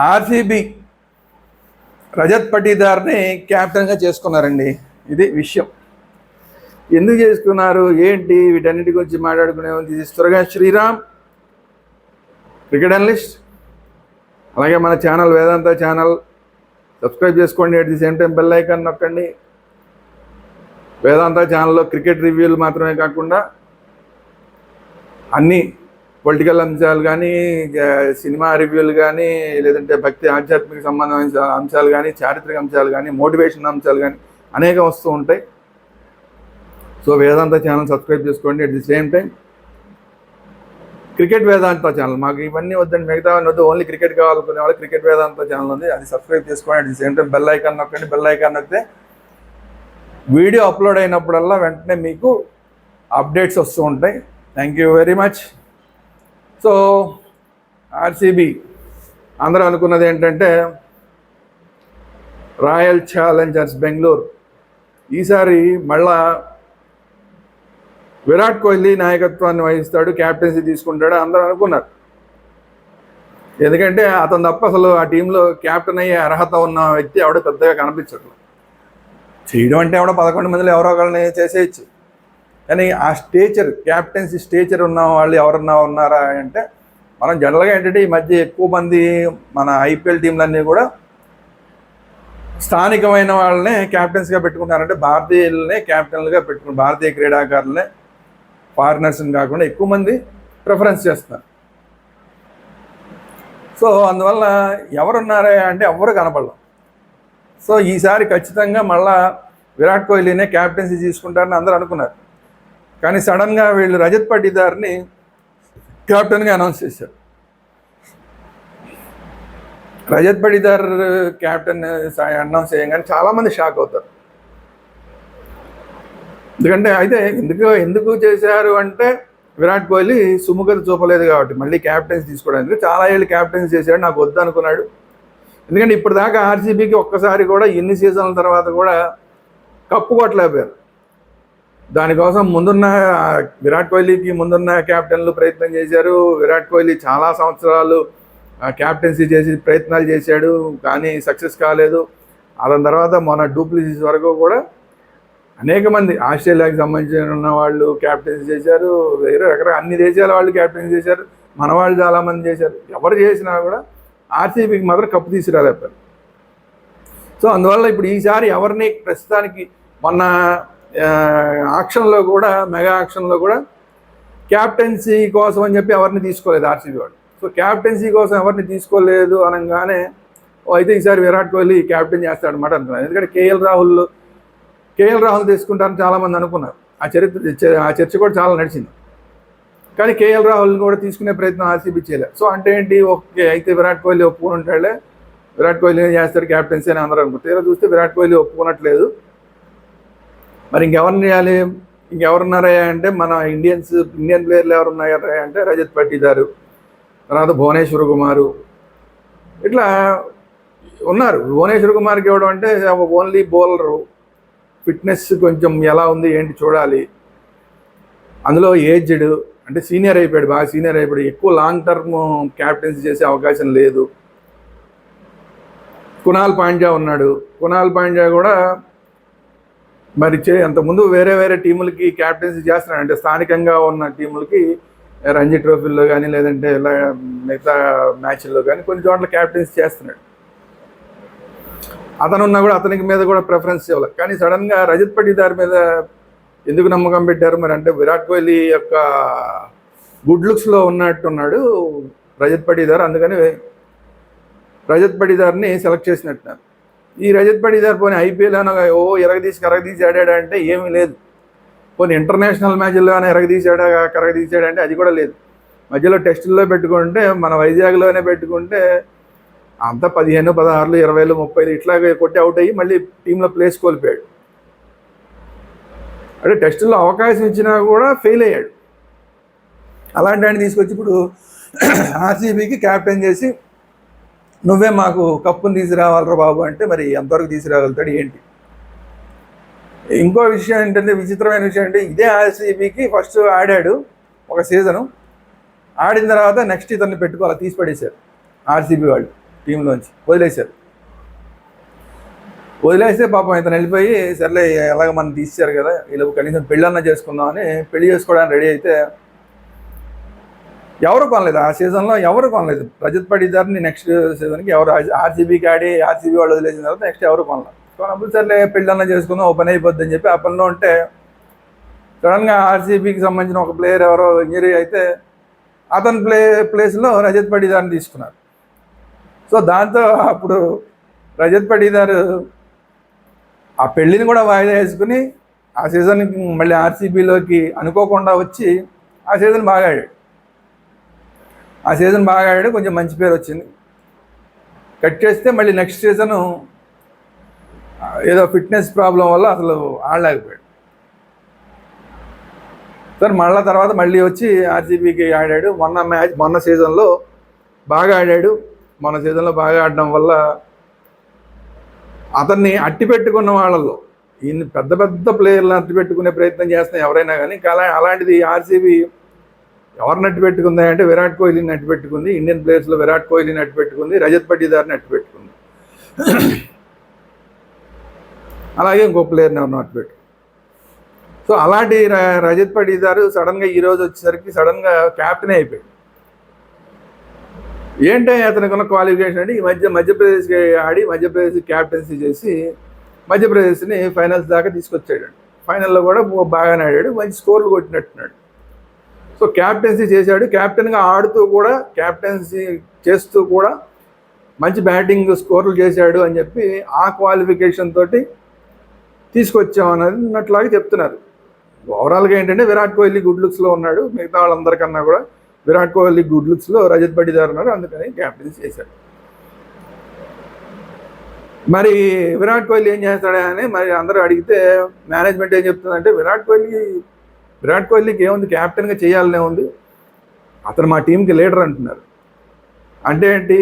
RCB Rajat పటీదార్ని క్యాప్టెన్గా చేసుకున్నారండి. ఇది విషయం. ఎందుకు చేసుకున్నారు? ఏంటి? వీటన్నిటి గురించి మాట్లాడుకునే ఉంది త్వరగా శ్రీరామ్ క్రికెట్ అనలిస్ట్ అలాగే మన ఛానల్ వేదాంత ఛానల్. సబ్స్క్రైబ్ చేసుకోండి at the same time bell icon నొక్కండి. వేదాంత ఛానల్లో క్రికెట్ రివ్యూలు మాత్రమే కాకుండా అన్నీ పొలిటికల్ అంశాలు కానీ సినిమా రివ్యూలు కానీ లేదంటే భక్తి ఆధ్యాత్మిక సంబంధమైన అంశాలు కానీ చారిత్రక అంశాలు కానీ మోటివేషన్ అంశాలు కానీ అనేకం వస్తూ ఉంటాయి. సో వేదాంత ఛానల్ సబ్స్క్రైబ్ చేసుకోండి at the same time cricket Vedanta channel మాకు ఇవన్నీ వద్దండి మిగతా వద్దు ఓన్లీ క్రికెట్ కావాలనుకునే వాళ్ళు క్రికెట్ వేదాంత ఛానల్ ఉంది అది సబ్స్క్రైబ్ చేసుకోండి at the same time bell icon నొక్కండి బెల్ ఐకాన్ నొక్కితే వీడియో అప్లోడ్ అయినప్పుడల్లా వెంటనే మీకు అప్డేట్స్ వస్తూ ఉంటాయి. Thank you very much. So RCB అందరూ అనుకున్నది ఏంటంటే రాయల్ ఛాలెంజర్స్ బెంగళూరు. ఈసారి మళ్ళా విరాట్ కోహ్లీ నాయకత్వాన్ని వహిస్తాడు క్యాప్టెన్సీ తీసుకుంటాడు అందరూ అనుకున్నారు. ఎందుకంటే అతను తప్ప అసలు ఆ టీంలో క్యాప్టెన్ అయ్యే అర్హత ఉన్న వ్యక్తి ఎవడో పెద్దగా కనిపించట్లేదు. చేయడం అంటే ఎవడో పదకొండు మందిలో ఎవరో ఒకరిని చేసేయచ్చు. కానీ ఆ స్టేచర్ క్యాప్టెన్సీ స్టేచర్ ఉన్న వాళ్ళు ఎవరన్నా ఉన్నారా అంటే మనం జనరల్గా ఏంటంటే ఈ మధ్య ఎక్కువ మంది మన ఐపీఎల్ టీంలన్నీ కూడా స్థానికమైన వాళ్ళనే క్యాప్టెన్స్గా పెట్టుకుంటారంటే భారతీయులనే క్యాప్టెన్లుగా పెట్టుకుని భారతీయ క్రీడాకారులనే ఫారినర్స్ని కాకుండా ఎక్కువ మంది ప్రిఫరెన్స్ చేస్తారు సో అందువల్ల ఎవరున్నారా అంటే ఎవరు కనపడలేం సో ఈసారి ఖచ్చితంగా మళ్ళా విరాట్ కోహ్లీనే క్యాప్టెన్సీ తీసుకుంటారని అందరూ అనుకున్నారు. కానీ సడన్గా వీళ్ళు రజత్ పటీదార్ని కెప్టెన్గా అనౌన్స్ చేశారు. రజత్ పడిదార్ క్యాప్టెన్ అనౌన్స్ చేయగానే చాలామంది షాక్ అవుతారు. ఎందుకంటే అయితే ఎందుకు ఎందుకు చేశారు అంటే విరాట్ కోహ్లీ సుముఖత చూపలేదు కాబట్టి మళ్ళీ క్యాప్టెన్స్ తీసుకోవడానికి. చాలా ఏళ్ళు క్యాప్టెన్స్ చేశాడు నాకు వద్దు అనుకున్నాడు ఎందుకంటే ఇప్పటిదాకా ఆర్సీబీకి ఒక్కసారి కూడా ఎన్ని సీజన్ల తర్వాత కూడా కప్పు కొట్టలేకపోయారు దానికోసం ముందున్న విరాట్ కోహ్లీకి ముందున్న క్యాప్టెన్లు ప్రయత్నం చేశారు. విరాట్ కోహ్లీ చాలా సంవత్సరాలు క్యాప్టెన్సీ చేసి ప్రయత్నాలు చేశాడు కానీ సక్సెస్ కాలేదు. అతని తర్వాత మన డూప్లిసిస్ వరకు కూడా అనేక మంది ఆస్ట్రేలియాకి సంబంధించిన ఉన్న వాళ్ళు క్యాప్టెన్సీ చేశారు. వేరే రకరకాల అన్ని దేశాల వాళ్ళు క్యాప్టెన్సీ చేశారు. మన వాళ్ళు చాలామంది చేశారు. ఎవరు చేసినా కూడా ఆర్సీబీకి మాత్రం కప్పు తీసుకురాలేపారు సో అందువల్ల ఇప్పుడు ఈసారి ఎవరిని ప్రస్తుతానికి మొన్న ఆక్షన్లో కూడా మెగా ఆక్షన్లో కూడా క్యాప్టెన్సీ కోసం అని చెప్పి ఎవరిని తీసుకోలేదు ఆర్సీబీ వాడు. సో క్యాప్టెన్సీ కోసం ఎవరిని తీసుకోలేదు అనగానే అయితే ఈసారి విరాట్ కోహ్లీ క్యాప్టెన్ చేస్తాడనమాట అనుకున్నాను ఎందుకంటే కేఎల్ రాహుల్ కేఎల్ రాహుల్ తీసుకుంటారని చాలామంది అనుకున్నారు. ఆ చరిత్ర ఆ చర్చ కూడా చాలా నడిచింది. కానీ కేఎల్ రాహుల్ని కూడా తీసుకునే ప్రయత్నం ఆర్సీబీ చేయలేదు. సో అంటే ఏంటి? ఓకే అయితే విరాట్ కోహ్లీ ఒప్పుకుని ఉంటాడే విరాట్ కోహ్లీ చేస్తాడు? క్యాప్టెన్సీ అని అందరూ అనుకుంటారు. చూస్తే విరాట్ కోహ్లీ ఒప్పుకున్నట్లేదు మరి ఇంకెవరిని చేయాలి? ఇంకెవరున్నారా అంటే మన ఇండియన్స్ ఇండియన్ ప్లేయర్లు ఎవరు ఉన్నారా అంటే రజత్ పట్టిదారు తర్వాత భువనేశ్వర్ కుమారు. ఇట్లా ఉన్నారు. భువనేశ్వర్ కుమార్కి ఇవ్వడం అంటే ఓన్లీ బౌలరు. ఫిట్నెస్ కొంచెం ఎలా ఉంది ఏంటి చూడాలి. అందులో ఏజ్డ్ అంటే సీనియర్ అయిపోయాడు బాగా సీనియర్ అయిపోయాడు. ఎక్కువ లాంగ్ టర్మ్ క్యాప్టెన్సీ చేసే అవకాశం లేదు. కునాల్ పాండ్యా ఉన్నాడు. కునాల్ పాండ్యా కూడా మరి చే అంతకుముందు వేరే వేరే టీములకి క్యాప్టెన్సీ చేస్తున్నాడు. అంటే స్థానికంగా ఉన్న టీములకి రంజీ ట్రోఫీల్లో కానీ లేదంటే ఇలా మిగతా మ్యాచ్ల్లో కానీ కొన్ని చోట్ల క్యాప్టెన్సీ చేస్తున్నాడు. అతను ఉన్నా కూడా అతనికి మీద కూడా ప్రిఫరెన్స్ ఇవ్వాలి. కానీ సడన్గా రజత్ పటీదార్ మీద ఎందుకు నమ్మకం పెట్టారు? మరి అంటే విరాట్ కోహ్లీ యొక్క గుడ్ లుక్స్లో ఉన్నట్టున్నాడు రజత్ పటీదార్. అందుకని రజత్ పటీదార్ని సెలెక్ట్ చేసినట్టున్నారు. ఈ రజత్ పటీదార్ పోనీ ఐపీఎల్ అనగా ఓ ఎరగదీసి కరగదీసి ఆడాడా అంటే ఏమీ లేదు. పోనీ ఇంటర్నేషనల్ మ్యాచ్ల్లో అని ఎరగదీసాడా కరగదీసాడా అంటే అది కూడా లేదు. మధ్యలో టెస్టుల్లో పెట్టుకుంటే మన వైజాగ్లోనే పెట్టుకుంటే అంతా పదిహేను పదహారులు ఇరవైలు ముప్పైలు ఇట్లాగే కొట్టి అవుట్ అయ్యి మళ్ళీ టీంలో ప్లేస్ కోల్పోయాడు. అంటే టెస్టుల్లో అవకాశం ఇచ్చినా కూడా ఫెయిల్ అయ్యాడు. అలాంటి ఆయన తీసుకొచ్చి ఇప్పుడు ఆర్సీబీకి క్యాప్టెన్ చేసి నువ్వే మాకు కప్పును తీసుకురావాలరా బాబు అంటే మరి ఎంతవరకు తీసుకురాగలుగుతాడు ఏంటి? ఇంకో విషయం ఏంటంటే విచిత్రమైన విషయం అంటే ఇదే ఆర్సీబీకి ఫస్ట్ ఆడాడు ఒక సీజను ఆడిన తర్వాత నెక్స్ట్ ఇతన్ని పెట్టుకోవాలి తీసి పడేశారు ఆర్సీబీ వాళ్ళు టీంలోంచి వదిలేశారు. వదిలేస్తే పాపం ఇతను వెళ్ళిపోయి సర్లే ఎలాగ మనం తీసారు కదా వీళ్ళు కనీసం పెళ్ళన్నా చేసుకుందామని పెళ్ళి చేసుకోవడానికి రెడీ అయితే ఎవరు కొనలేదు. ఆ సీజన్లో ఎవరు కొనలేదు. రజత్ పడిదారిని నెక్స్ట్ సీజన్కి ఎవరు ఆర్సీబీకి ఆడి ఆర్సీబీ వాళ్ళు వదిలేసిన తర్వాత నెక్స్ట్ ఎవరు కొనలేదు. కొనప్పుడు సరే పెళ్ళన్నా చేసుకుందాం ఓ పని అయిపోద్ది అని చెప్పి ఆ పనిలో ఉంటే సడన్గా ఆర్సీబీకి సంబంధించిన ఒక ప్లేయర్ ఎవరో ఇంజరీ అయితే అతని ప్లే ప్లేస్లో రజత్ పడిదారిని తీసుకున్నారు. సో దాంతో అప్పుడు రజత్ పడిదారు ఆ పెళ్ళిని కూడా వాయిదా వేసుకుని ఆ సీజన్ మళ్ళీ ఆర్సీబీలోకి అనుకోకుండా వచ్చి ఆ సీజన్ బాగా ఆడాడు. ఆ సీజన్ బాగా ఆడాడు కొంచెం మంచి పేరు వచ్చింది. కట్ చేస్తే మళ్ళీ నెక్స్ట్ సీజను ఏదో ఫిట్నెస్ ప్రాబ్లం వల్ల అసలు ఆడలేకపోయాడు. సార్ మళ్ళా తర్వాత మళ్ళీ వచ్చి ఆర్సీబీకి ఆడాడు. మొన్న మ్యాచ్ మొన్న సీజన్లో బాగా ఆడాడు. మొన్న సీజన్లో బాగా ఆడడం వల్ల అతన్ని అట్టి పెట్టుకున్న వాళ్ళల్లో ఈయన పెద్ద పెద్ద ప్లేయర్లను అట్టి పెట్టుకునే ప్రయత్నం చేస్తున్నాయి ఎవరైనా కానీ అలా అలాంటిది ఆర్సీబీ ఎవరు అట్టి పెట్టుకుంది అంటే విరాట్ కోహ్లీని అట్టి పెట్టుకుంది ఇండియన్ ప్లేయర్స్లో విరాట్ కోహ్లీని అట్టి పెట్టుకుంది రజత్ పట్టిదార్ని అట్టి పెట్టుకుంది. అలాగే ఇంకో ప్లేయర్ని ఎవరు అట్టి పెట్టు? సో అలాంటి ర- రజత్ పట్టిదారు సడన్గా ఈరోజు వచ్చేసరికి సడన్గా క్యాప్టెన్ అయిపోయాడు. ఏంటంటే అతనికి ఉన్న క్వాలిఫికేషన్ అంటే ఈ మధ్య మధ్యప్రదేశ్కి ఆడి మధ్యప్రదేశ్ క్యాప్టెన్సీ చేసి మధ్యప్రదేశ్ని ఫైనల్స్ దాకా తీసుకొచ్చాడు. ఫైనల్లో కూడా బాగానే ఆడాడు మంచి స్కోర్లు కొట్టినట్టున్నాడు. సో క్యాప్టెన్సీ చేశాడు. క్యాప్టెన్గా ఆడుతూ కూడా క్యాప్టెన్సీ చేస్తూ కూడా మంచి బ్యాటింగ్ స్కోర్లు చేశాడు అని చెప్పి ఆ క్వాలిఫికేషన్ తోటి తీసుకొచ్చామన్నది చెప్తున్నారు. ఓవరాల్గా ఏంటంటే విరాట్ కోహ్లీ గుడ్ లుక్స్లో ఉన్నాడు. మిగతా వాళ్ళందరికన్నా కూడా విరాట్ కోహ్లీ గుడ్ లుక్స్లో రజత్ పడిదారు ఉన్నారు. అందుకని క్యాప్టెన్సీ చేశాడు. మరి విరాట్ కోహ్లీ ఏం చేస్తాడా అని మరి అందరూ అడిగితే మేనేజ్మెంట్ ఏం చెప్తుందంటే విరాట్ కోహ్లీ విరాట్ కోహ్లీకి ఏముంది? క్యాప్టెన్గా చేయాలనే ఉంది. అతను మా టీంకి లీడర్ అంటున్నారు. అంటే ఏంటి?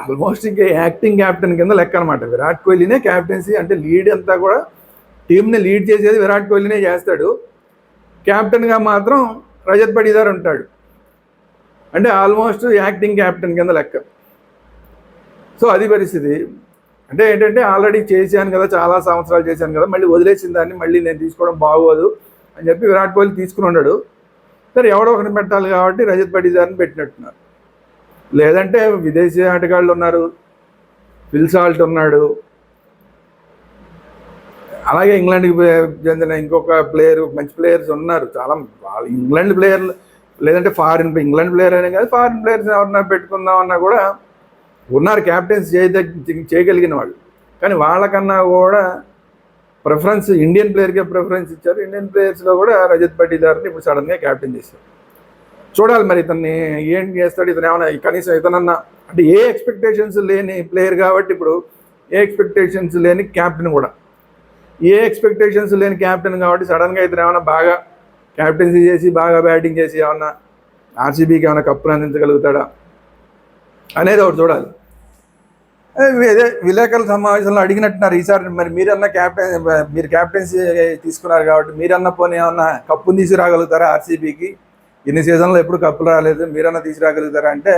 ఆల్మోస్ట్ ఇంకా యాక్టింగ్ క్యాప్టెన్ కింద లెక్క అనమాట విరాట్ కోహ్లీనే క్యాప్టెన్సీ అంటే లీడ్ అంతా కూడా టీంని లీడ్ చేసేది విరాట్ కోహ్లీనే చేస్తాడు. క్యాప్టెన్గా మాత్రం రజత్ పడిదార్ ఉంటాడు. అంటే ఆల్మోస్ట్ యాక్టింగ్ క్యాప్టెన్ కింద లెక్క. సో అది పరిస్థితి. అంటే ఏంటంటే ఆల్రెడీ చేశాను కదా చాలా సంవత్సరాలు చేశాను కదా మళ్ళీ వదిలేసిన దాన్ని మళ్ళీ నేను తీసుకోవడం బాగోదు. అని చెప్పి విరాట్ కోహ్లీ తీసుకుని ఉన్నాడు సరే ఎవడో ఒకరిని పెట్టాలి కాబట్టి రజత్ పడిదార్ని పెట్టినట్టున్నారు. లేదంటే విదేశీ ఆటగాళ్ళు ఉన్నారు. ఫిల్సాల్ట్ ఉన్నాడు. అలాగే ఇంగ్లాండ్కి చెందిన ఇంకొక ప్లేయర్ మంచి ప్లేయర్స్ ఉన్నారు. చాలా వాళ్ళు ఇంగ్లాండ్ ప్లేయర్లు లేదంటే ఫారిన్ ఇంగ్లాండ్ ప్లేయర్ అనే కాదు ఫారిన్ ప్లేయర్స్ ఎవరన్నా పెట్టుకుందాం అన్నా కూడా ఉన్నారు. క్యాప్టెన్స్ చేయదగ్గ చేయగలిగిన వాళ్ళు. కానీ వాళ్ళకన్నా కూడా ప్రిఫరెన్స్ ఇండియన్ ప్లేయర్కే ప్రిఫరెన్స్ ఇచ్చారు. ఇండియన్ ప్లేయర్స్లో కూడా రజత్ పట్టిదార్ని ఇప్పుడు సడన్గా క్యాప్టెన్ చేశారు. చూడాలి మరి ఇతన్ని ఏం చేస్తాడు ఇతను ఏమైనా కనీసం ఇతనన్నా అంటే ఏ ఎక్స్పెక్టేషన్స్ లేని ప్లేయర్ కాబట్టి ఇప్పుడు ఏ ఎక్స్పెక్టేషన్స్ లేని క్యాప్టెన్ కూడా. ఏ ఎక్స్పెక్టేషన్స్ లేని క్యాప్టెన్ కాబట్టి సడన్గా ఇతను ఏమైనా బాగా క్యాప్టెన్సీ చేసి బాగా బ్యాటింగ్ చేసి ఏమన్నా ఆర్సీబీకి ఏమైనా కప్పులు అందించగలుగుతాడా అనేది ఒకటి చూడాలి. విలేకరుల సమావేశంలో అడిగినట్టున్నారు. ఈసారి మరి మీరన్నా క్యాప్టెన్ మీరు క్యాప్టెన్సీ తీసుకున్నారు కాబట్టి మీరన్నా పోనీ ఏమన్నా కప్పుని తీసుకురాగలుగుతారా ఆర్సీబీకి ఇన్ని సీజన్లో ఎప్పుడు కప్పులు రాలేదు. మీరన్నా తీసుకురాగలుగుతారా అంటే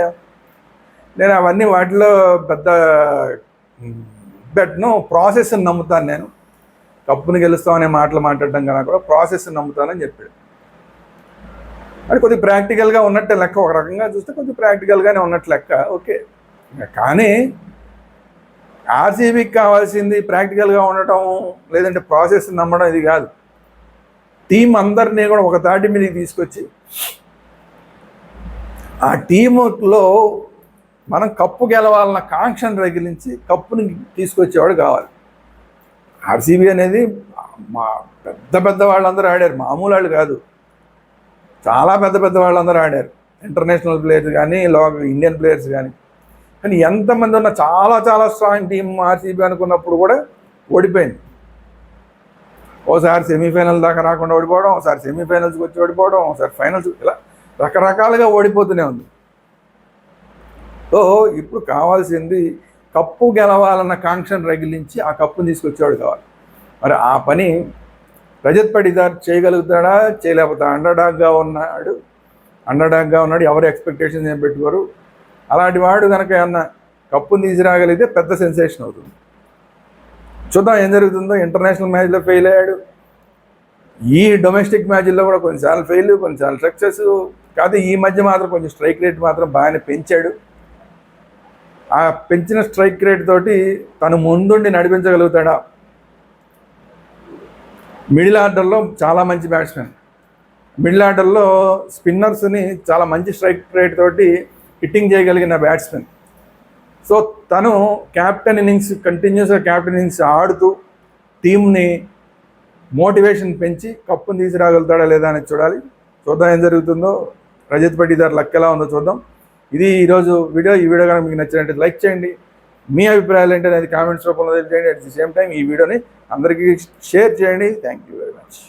నేను అవన్నీ వాటిలో పెద్ద బెట్ను ప్రాసెస్ని నమ్ముతాను నేను. కప్పుని గెలుస్తామనే మాటలు మాట్లాడడం కన్నా కూడా ప్రాసెస్ని నమ్ముతానని చెప్పాడు. అది కొద్దిగా ప్రాక్టికల్గా ఉన్నట్టు లెక్క. ఒక రకంగా చూస్తే కొంచెం ప్రాక్టికల్గానే ఉన్నట్టు లెక్క. ఓకే. కానీ ఆర్సీబీకి కావాల్సింది ప్రాక్టికల్గా ఉండటం లేదంటే ప్రాసెస్ నమ్మడం ఇది కాదు. టీం అందరినీ కూడా ఒక తాటి మీదకి తీసుకొచ్చి ఆ టీములో మనం కప్పు గెలవాలన్న కాంక్షను రగిలించి కప్పుని తీసుకొచ్చేవాడు కావాలి. ఆర్సీబీ అనేది మా పెద్ద పెద్ద వాళ్ళందరూ ఆడారు మామూలు వాళ్ళు కాదు. చాలా పెద్ద పెద్ద వాళ్ళందరూ ఆడారు. ఇంటర్నేషనల్ ప్లేయర్స్ కానీ లో ఇండియన్ ప్లేయర్స్ కానీ. కానీ ఎంతమంది ఉన్న చాలా చాలా స్ట్రాంగ్ టీం ఆర్సీబీ అనుకున్నప్పుడు కూడా ఓడిపోయింది. ఒకసారి సెమీఫైనల్ దాకా రాకుండా ఓడిపోవడం ఒకసారి సెమీఫైనల్స్కి వచ్చి ఓడిపోవడం ఒకసారి ఫైనల్స్ ఇలా రకరకాలుగా ఓడిపోతూనే ఉంది. సో ఇప్పుడు కావాల్సింది కప్పు గెలవాలన్న కాంక్షను రగిలించి ఆ కప్పును తీసుకొచ్చేవాడు కావాలి. మరి ఆ పని రజత్ పడిదార్ చేయగలుగుతాడా చేయలేకపోతా అండర్డాగ్గా ఉన్నాడు. అండర్డాగ్గా ఉన్నాడు. ఎవరు ఎక్స్పెక్టేషన్స్ ఏం పెట్టుకోరు? అలాంటి వాడు కనుక ఏమన్నా కప్పుని తీసిరాగలిగితే పెద్ద సెన్సేషన్ అవుతుంది. చూద్దాం ఏం జరుగుతుందో. ఇంటర్నేషనల్ మ్యాచ్లో ఫెయిల్ అయ్యాడు. ఈ డొమెస్టిక్ మ్యాచ్ల్లో కూడా కొన్నిసార్లు ఫెయిల్ కొన్నిసార్లు సక్సెస్. కాదు ఈ మధ్య మాత్రం కొంచెం స్ట్రైక్ రేట్ మాత్రం బాగానే పెంచాడు. ఆ పెంచిన స్ట్రైక్ రేట్ తోటి తను ముందుండి నడిపించగలుగుతాడా? మిడిల్ ఆర్డర్లో చాలా మంచి బ్యాట్స్మెన్. మిడిల్ ఆర్డర్లో స్పిన్నర్స్ని చాలా మంచి స్ట్రైక్ రేట్ తోటి హిట్టింగ్ చేయగలిగిన బ్యాట్స్మెన్ సో తను క్యాప్టెన్ ఇన్నింగ్స్ కంటిన్యూస్గా క్యాప్టెన్ ఇన్నింగ్స్ ఆడుతూ టీంని మోటివేషన్ పెంచి కప్పును తీసుకురాగలుగుతాడా లేదా అనేది చూడాలి. చూద్దాం ఏం జరుగుతుందో. రజత్ పట్టిదార్ లక్ ఎలా ఉందో చూద్దాం. ఇది ఈరోజు వీడియో. ఈ వీడియో కనుక మీకు నచ్చినట్టు లైక్ చేయండి. మీ అభిప్రాయాలు ఏంటనేది కామెంట్స్ రూపంలో తెలియజేయండి. అట్ ది సేమ్ టైం ఈ వీడియోని అందరికీ షేర్ చేయండి. Thank you very much